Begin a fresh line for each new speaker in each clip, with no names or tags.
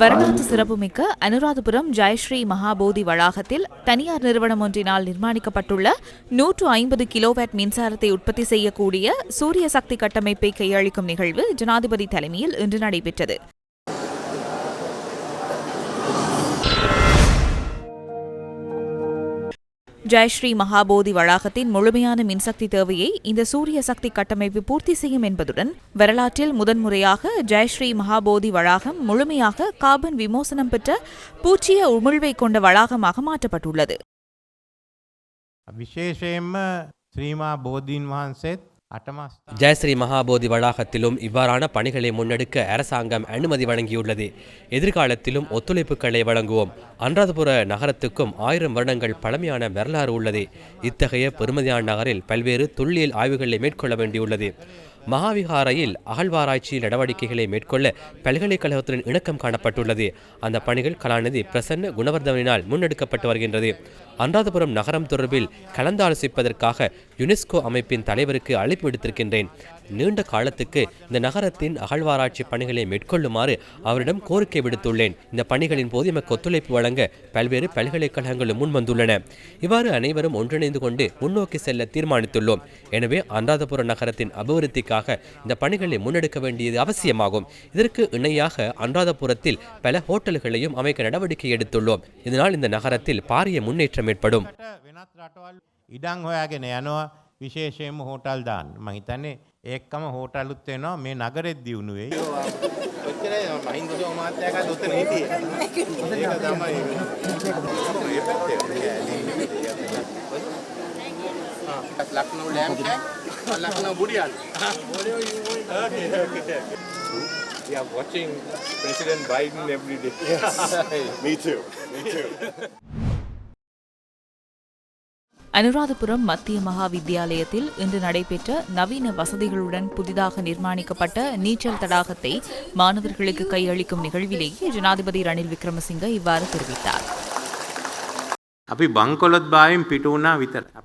வரலாற்று சிறப்புமிக்க அனுராதபுரம் ஜெயஸ்ரீ மகாபோதி வளாகத்தில் தனியார் நிறுவனம் ஒன்றினால் நிர்மாணிக்கப்பட்டுள்ள நூற்று ஐம்பது கிலோவேட் மின்சாரத்தை உற்பத்தி செய்யக்கூடிய சூரிய சக்தி கட்டமைப்பை கையளிக்கும் நிகழ்வு ஜனாதிபதி தலைமையில் இன்று நடைபெற்றது. ஜெயஸ்ரீ மகாபோதி வளாகத்தின் முழுமையான மின்சக்தி தேவையை இந்த சூரிய சக்தி கட்டமைப்பு பூர்த்தி செய்யும் என்பதுடன் வரலாற்றில் முதன்முறையாக ஜெயஸ்ரீ மகாபோதி வளாகம் முழுமையாக கார்பன் விமோசனம் பெற்ற பூச்சிய உமிழ்வை கொண்ட வளாகமாக மாற்றப்பட்டுள்ளது.
விசேஷம் ஸ்ரீமா போதின் வான்செத்
ஜெயஸ்ரீ மகாபோதி வளாகத்திலும் இவ்வாறான பணிகளை முன்னெடுக்க அரசாங்கம் அனுமதி வழங்கியுள்ளது. எதிர்காலத்திலும் ஒத்துழைப்புகளை வழங்குவோம். அன்றாதபுர நகரத்துக்கும் ஆயிரம் வருடங்கள் பழமையான வரலாறு உள்ளது. இத்தகைய பெருமதியான நகரில் பல்வேறு தொல்லியல் ஆய்வுகளை மேற்கொள்ள வேண்டியுள்ளது. மகாவிகாரையில் அகழ்வாராய்ச்சி நடவடிக்கைகளை மேற்கொள்ள பல்கலைக்கழகத்துடன் இணக்கம் காணப்பட்டுள்ளது. அந்த பணிகள் கலாநிதி பிரசன்ன குணவர்தவனினால் முன்னெடுக்கப்பட்டு வருகின்றது. அனுராதபுரம் நகரம் தொடர்பில் கலந்தாலோசிப்பதற்காக யுனெஸ்கோ அமைப்பின் தலைவருக்கு அழைப்பு விடுத்திருக்கின்றேன். நீண்ட காலத்துக்கு இந்த நகரத்தின் அகழ்வாராய்ச்சி பணிகளை மேற்கொள்ளுமாறு அவரிடம் கோரிக்கை விடுத்துள்ளேன். இந்த பணிகளின் போது எமக்கு ஒத்துழைப்பு வழங்க பல்வேறு பல்கலைக்கழகங்களும் முன்வந்துள்ளன. இவ்வாறு அனைவரும் ஒன்றிணைந்து கொண்டு முன்னோக்கி செல்ல தீர்மானித்துள்ளோம். எனவே அனுராதபுரம் நகரத்தின் அபிவிருத்திக்கு அபிவிருத்திக்காக இந்த பணிகளை முன்னெடுக்க வேண்டியது அவசியமாகும் இதற்கு இணையாக அனுராதபுரத்தில் பல ஹோட்டல்களையும் அமைக்க நடவடிக்கை எடுத்துள்ளோம் இதனால் இந்த நகரத்தில் பாரிய முன்னேற்றம் ஏற்படும்
වෙනත් රටවල් ඉඩං හොයාගෙන යනවා විශේෂයෙන්ම හෝටල් දාන්න මහිතන්නේ ඒක්කම හෝටල්ලුත් වෙනවා මේ නගරෙත් දියුණුවේ
ඔච්චරයි මහින්ද මාත්‍යයකත් උත්තර හිටියේ. ඒක තමයි. ඒ පැත්තේ. ආ ලක්නෝ ලෑම් කෑ Lakna Burial. We are watching President Biden every day. Yes. Me too. Me too.
Anuradhapura மத்திய மகா வித்தியாலயத்தில் இன்று நடைபெற்ற நவீன வசதிகளுடன் புதிதாக நிர்மாணிக்கப்பட்ட நீச்சல் தடாகத்தை மாணவர்களுக்கு கையளிக்கும் நிகழ்விலேயே ஜனாதிபதி ரணில் விக்ரமசிங்க இவ்வாறு தெரிவித்தார்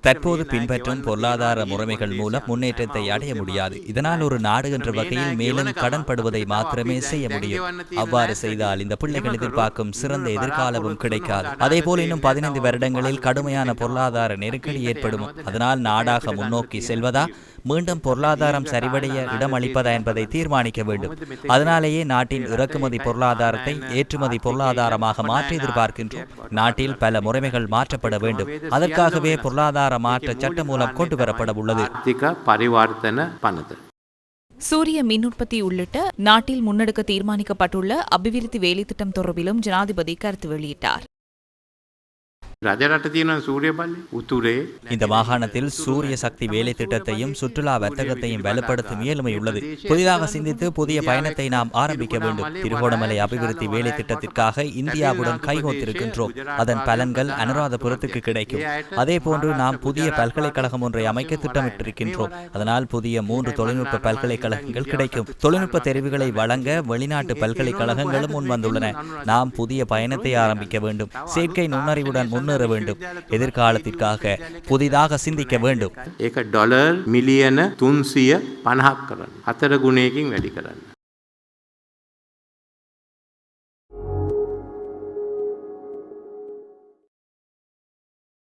தற்போது பின்பற்றும் பொருளாதார முறைமைகள் மூலம் முன்னேற்றத்தை அடைய முடியாது இதனால் ஒரு நாடு என்ற வகையில் மேலும் கடன்படுவதை மாத்திரமே செய்ய முடியும் அவ்வாறு செய்தால் இந்த பிள்ளைகள் எதிர்பார்க்கும் சிறந்த எதிர்காலமும் கிடைக்காது அதேபோல் இன்னும் பதினைந்து வருடங்களில் கடுமையான பொருளாதார நெருக்கடி ஏற்படும் அதனால் நாடாக முன்னோக்கி செல்வதா மீண்டும் பொருளாதாரம் சரிவடைய இடமளிப்பதா என்பதை தீர்மானிக்க வேண்டும். அதனாலேயே நாட்டின் இறக்குமதி பொருளாதாரத்தை ஏற்றுமதி பொருளாதாரமாக மாற்றி எதிர்பார்க்கின்றோம். நாட்டில் பல முறைமைகள் மாற்றப்பட வேண்டும். அதற்காகவே பொருளாதார மாற்ற சட்டம் மூலம் கொண்டு வரப்பட உள்ளது.
சூரிய மின் உற்பத்தி உள்ளிட்ட நாட்டில் முன்னெடுக்க தீர்மானிக்கப்பட்டுள்ள அபிவிருத்தி வேலைத்திட்டம் தொடர்பிலும் ஜனாதிபதி கருத்து வெளியிட்டார்.
இந்த மாகாணத்தில் சூரிய சக்தி வேலை திட்டத்தையும் சுற்றுலா வர்த்தகத்தையும் வலுப்படுத்தும் இயலுமை உள்ளது. புதிதாக சிந்தித்து புதிய பயணத்தை நாம் ஆரம்பிக்க வேண்டும். திருகோணமலை அபிவிருத்தி வேலை திட்டத்திற்காக இந்தியாவுடன் கைகோத்திருக்கின்றோம். அதன் பலன்கள் அனுராதபுரத்துக்கு கிடைக்கும். அதே போன்று நாம் புதிய பல்கலைக்கழகம் ஒன்றை அமைக்க திட்டமிட்டிருக்கின்றோம். அதனால் புதிய மூன்று தொழில்நுட்ப பல்கலைக்கழகங்கள் கிடைக்கும். தொழில்நுட்ப தெரிவுகளை வழங்க வெளிநாட்டு பல்கலைக்கழகங்களும் முன் வந்துள்ளன நாம் புதிய பயணத்தை ஆரம்பிக்க வேண்டும். செயற்கை நுண்ணறிவுடன் முன்னேற வேண்டும் எதிர்காலத்திற்காக புதிதாக சிந்திக்க வேண்டும்
ඒක ඩොලර් මිලියන තුන්සිය පණහක් කරන්න. අතර ගුණයකින් වැඩි කරන්න.